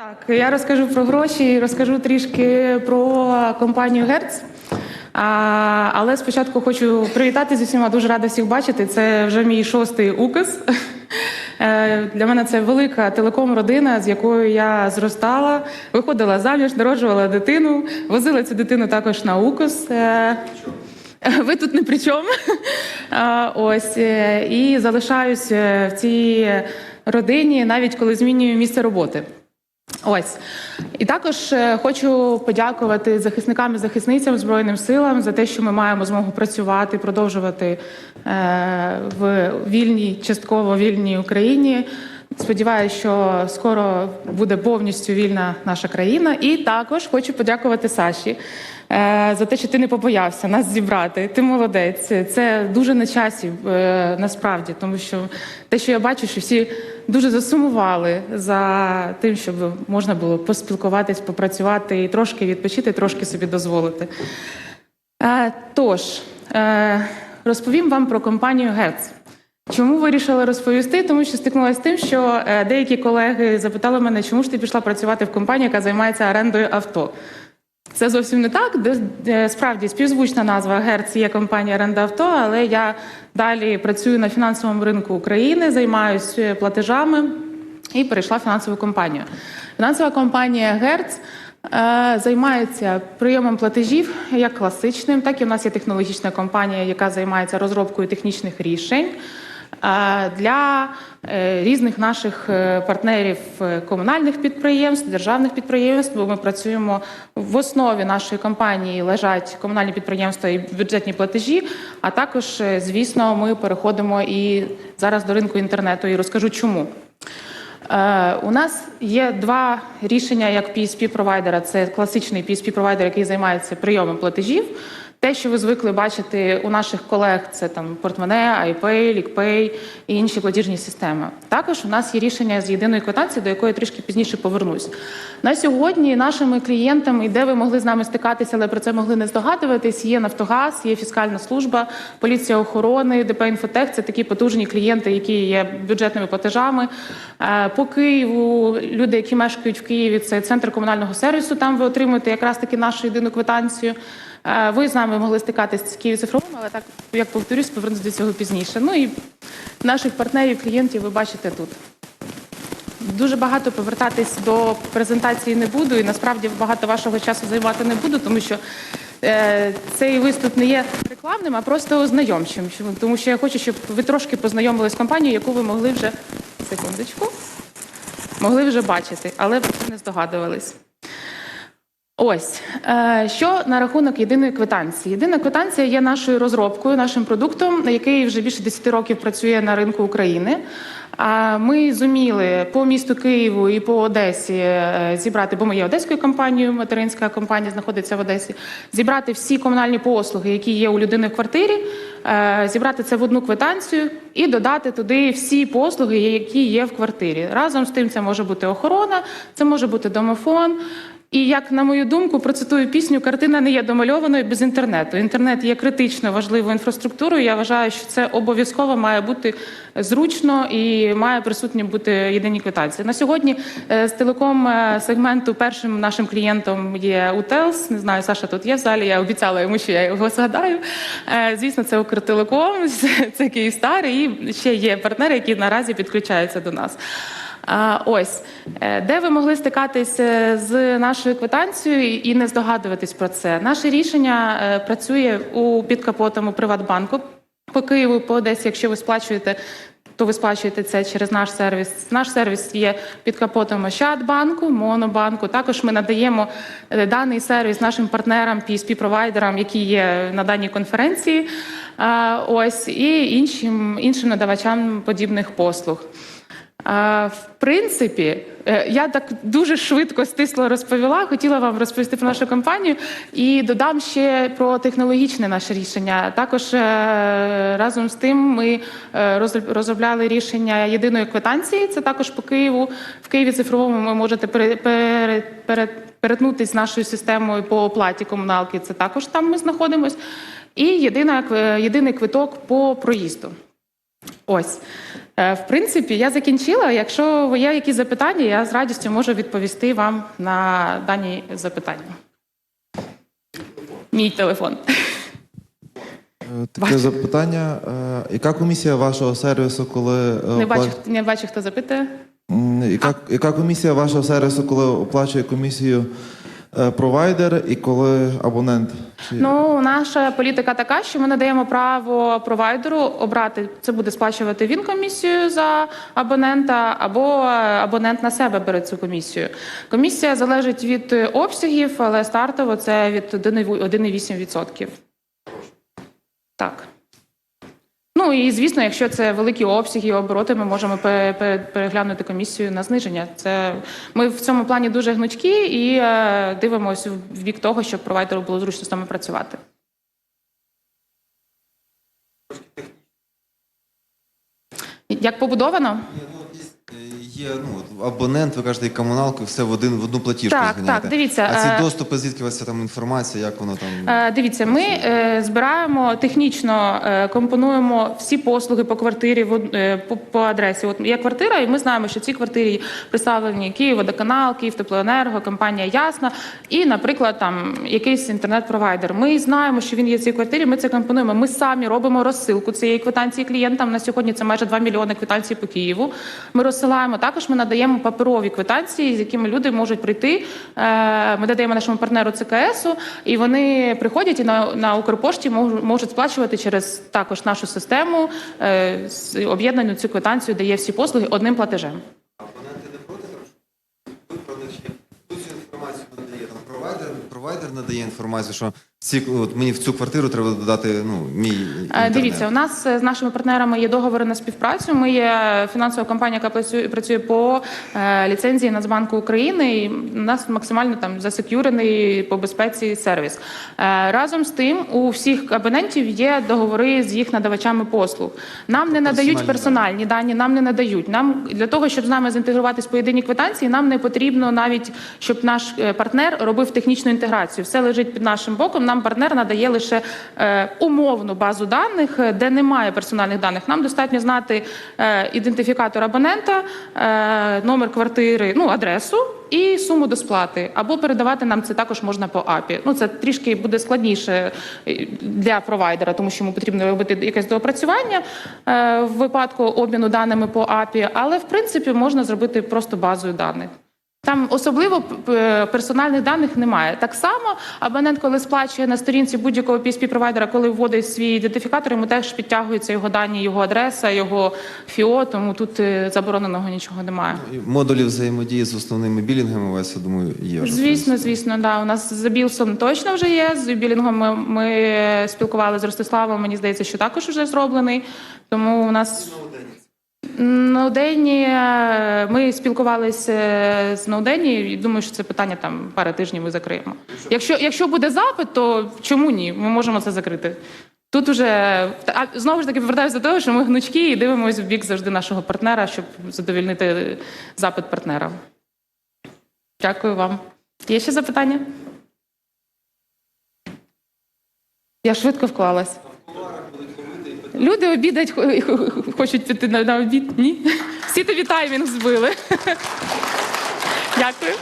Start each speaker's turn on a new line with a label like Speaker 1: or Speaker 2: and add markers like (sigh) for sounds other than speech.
Speaker 1: Так, я розкажу про гроші, розкажу трішки про компанію Герц. А, але спочатку хочу привітати з усіма. Дуже рада всіх бачити. Це вже мій шостий указ. Е, Для мене це велика телеком-родина, з якою я зростала, виходила заміж, народжувала дитину, возила цю дитину також на указ. Е, Ви тут не при чому. Ось е, і залишаюсь в цій родині, навіть коли змінюю місце роботи. Ось і також е, хочу подякувати захисникам і захисницям Збройним силам за те, що ми маємо змогу працювати, продовжувати е, в вільній, частково вільній Україні. Сподіваюся, що скоро буде повністю вільна наша країна. І також хочу подякувати Саші е, за те, що ти не побоявся нас зібрати. Ти молодець. Це дуже на часі е, насправді, тому що те, що я бачу, що всі дуже засумували за тим, щоб можна було поспілкуватись, попрацювати і трошки відпочити, трошки собі дозволити. Е, Тож розповім вам про компанію Герц. Чому вирішила розповісти? Тому що стикнулася з тим, що е, деякі колеги запитали мене, чому ж ти пішла працювати в компанію, яка займається орендою авто. Це зовсім не так. Де, справді співзвучна назва Герц є компанія оренда авто, але я далі працюю на фінансовому ринку України, займаюся платежами і перейшла в фінансову компанію. Фінансова компанія Герц е, займається прийомом платежів як класичним, так і в нас є технологічна компанія, яка займається розробкою технічних рішень. Для е, різних наших е, партнерів е, комунальних підприємств, державних підприємств, бо ми працюємо в основі нашої компанії лежать комунальні підприємства і бюджетні платежі. А також, звісно, ми переходимо і зараз до ринку інтернету і розкажу чому. У нас є два рішення як PSP-провайдера. Це класичний PSP-провайдер, який займається прийомом платежів. Те, що ви звикли бачити у наших колег, це там портмоне, iPay, LickPay і інші платіжні системи. Також у нас є рішення з єдиної квитанції, до якої трішки пізніше повернусь. На сьогодні нашими клієнтами, де ви могли з нами стикатися, але про це могли не здогадуватись, є Нафтогаз, є фіскальна служба, поліція охорони, ДП «Інфотех» – це такі потужні клієнти, які є бюджетними платежами. Е, По Києву люди, які мешкають в Києві, це центр комунального сервісу. Там ви отримуєте якраз таки нашу єдину квитанцію. Е, Ви з нами могли стикатися з Київ цифровим, але так як повторюсь, повернусь до цього пізніше. Ну і наших партнерів, клієнтів ви бачите тут. Дуже багато повертатись до презентації не буду, і насправді багато вашого часу займати не буду, тому що е, цей виступ не є рекламним, а просто ознайомчим. Тому що я хочу, щоб ви трошки познайомились з компанією, яку ви могли вже секундочку, могли вже бачити, але не здогадувались. Ось е, що на рахунок єдиної квитанції. Єдина квитанція є нашою розробкою, нашим продуктом, який вже більше 10 років працює на ринку України. А Ми зуміли по місту Києву і по Одесі е, зібрати, бо ми є одеською компанією, материнська компанія знаходиться в Одесі. Зібрати всі комунальні послуги, які є у людини в квартирі, е, зібрати це в одну квитанцію і додати туди всі послуги, які є в квартирі. Разом з тим, це може бути охорона, це може бути домофон. І як на мою думку, процитую пісню, картина не є домальованою без інтернету. Інтернет є критично важливою інфраструктурою. Я вважаю, що це обов'язково має бути зручно і має присутні бути єдині квитанції. На сьогодні е, з телеком е, сегменту першим нашим клієнтом є Утелс. Не знаю, Саша тут є в залі. Я обіцяла йому, що я його згадаю. Е, Звісно, це Укртелеком, (laughs) це Київстар, і ще є партнери, які наразі підключаються до нас. Ось Е, де ви могли стикатися з нашою квитанцією і не здогадуватись про це. Наше рішення е, працює у під капотом у Приватбанку по Києву, по Одесі. Якщо ви сплачуєте, то ви сплачуєте це через наш сервіс. Наш сервіс є під капотом Ощадбанку, Монобанку. Також ми надаємо е, даний сервіс нашим партнерам, PSP-провайдерам, які є на даній конференції. Ось і іншим іншим надавачам подібних послуг. В принципі, е, я так дуже швидко стисло розповіла. Хотіла вам розповісти про нашу компанію і додам ще про технологічне наше рішення. Також е, разом з тим ми е, розробляли рішення єдиної квитанції. Це також по Києву. В Києві цифровому ви можете пере- пере- пере- перетнутися з нашою системою по оплаті комуналки. Це також там ми знаходимось. І єдина єдиний квиток по проїзду. Ось. Е, В принципі, я закінчила. Якщо є якісь запитання, я з радістю можу відповісти вам на дані запитання. Мій телефон.
Speaker 2: Е, Таке запитання. Е, Яка комісія вашого сервісу, коли
Speaker 1: Не бачу, не бачу, хто запитує.
Speaker 2: Яка, яка комісія вашого сервісу, коли оплачує комісію провайдер і коли абонент?
Speaker 1: Ну, наша політика така, що ми надаємо право провайдеру обрати це буде сплачувати він комісію за абонента, або е, абонент на себе бере цю комісію. Комісія залежить від е, обсягів, але стартово це від 1,8%. Так. Ну і звісно, якщо це великі обсяги обороти, ми можемо пе- пе- переглянути комісію на зниження. Це ми в цьому плані дуже гнучкі і е, дивимося в бік того, щоб провайдеру було зручно з нами працювати. Як побудовано?
Speaker 3: Є ну, абонент, ви кажете, і комуналку, все в один в одну платіжку
Speaker 1: Так,
Speaker 3: зганяєте.
Speaker 1: так, дивіться,
Speaker 3: А ці
Speaker 1: е,
Speaker 3: доступи, звідки у вас ця там інформація, як воно там.
Speaker 1: Е, Дивіться, ми е, збираємо технічно, е, компонуємо всі послуги по квартирі в од- е, по, по адресі. От є квартира, і ми знаємо, що в цій квартирі представлені Київводоканал, Київтеплоенерго, компанія Ясна і, наприклад, там якийсь інтернет-провайдер. Ми знаємо, що він є в цій квартирі. Ми це компонуємо. Ми самі робимо розсилку цієї квитанції клієнтам. На сьогодні це майже 2 мільйони квитанцій по Києву. Ми розсилаємо. Також ми надаємо паперові квитанції, з якими люди можуть прийти. Е, Ми надаємо нашому партнеру ЦКСу, і вони приходять і на, на Укрпошті можуть, сплачувати через також нашу систему е, об'єднану цю квитанцію, де є всі послуги одним платежем.
Speaker 3: Провайдер надає інформацію, що ці, от мені в цю квартиру треба додати ну, мій
Speaker 1: Е,
Speaker 3: інтернет.
Speaker 1: Дивіться, у нас е, з нашими партнерами є договори на співпрацю. Ми є фінансова компанія, яка працює працює по е, ліцензії Нацбанку України. І у нас максимально там засекюрений по безпеці сервіс. Е, Разом з тим, у всіх абонентів є договори з їх надавачами послуг. Нам не надають
Speaker 3: персональні
Speaker 1: дані, нам не надають. Нам для того, щоб з нами зінтегруватись по єдиній квитанції, нам не потрібно навіть, щоб наш партнер робив технічну інтеграцію. Все лежить під нашим боком. Нам партнер надає лише е, умовну базу даних, е, де немає персональних даних. Нам достатньо знати е, ідентифікатор абонента, номер квартири, ну адресу. І суму до сплати, або передавати нам це також можна по АПІ. Ну це трішки буде складніше для провайдера, тому що йому потрібно робити якесь доопрацювання в випадку обміну даними по АПІ, але в принципі можна зробити просто базою даних. Там особливо п- персональних даних немає. Так само абонент, коли сплачує на сторінці будь-якого PSP провайдера, коли вводить свій ідентифікатор, йому теж підтягуються його дані, його адреса, його ФІО, тому тут е, забороненого нічого немає.
Speaker 3: І Модулі взаємодії з основними білінгами у вас, я думаю, є. вже.
Speaker 1: Звісно, звісно, да. У нас з Білсом точно вже є. З білінгом ми, ми спілкувалися з Ростиславом. Мені здається, що також вже зроблений. Тому у нас Ноудені е, ми спілкувалися з Ноудені. і Думаю, що це питання там пари тижнів ми закриємо. Якщо, якщо буде запит, то чому ні? Ми можемо це закрити. Тут уже а знову ж таки повертаюся до того, що ми гнучкі і дивимося в бік завжди нашого партнера, щоб задовільнити запит партнера. Дякую вам. Є ще запитання? Я швидко вклалась. Люди обідать, хо- хо- (laughs) хочуть піти на обід. Ні? Всі тобі таймінг збили. (laughs) Дякую.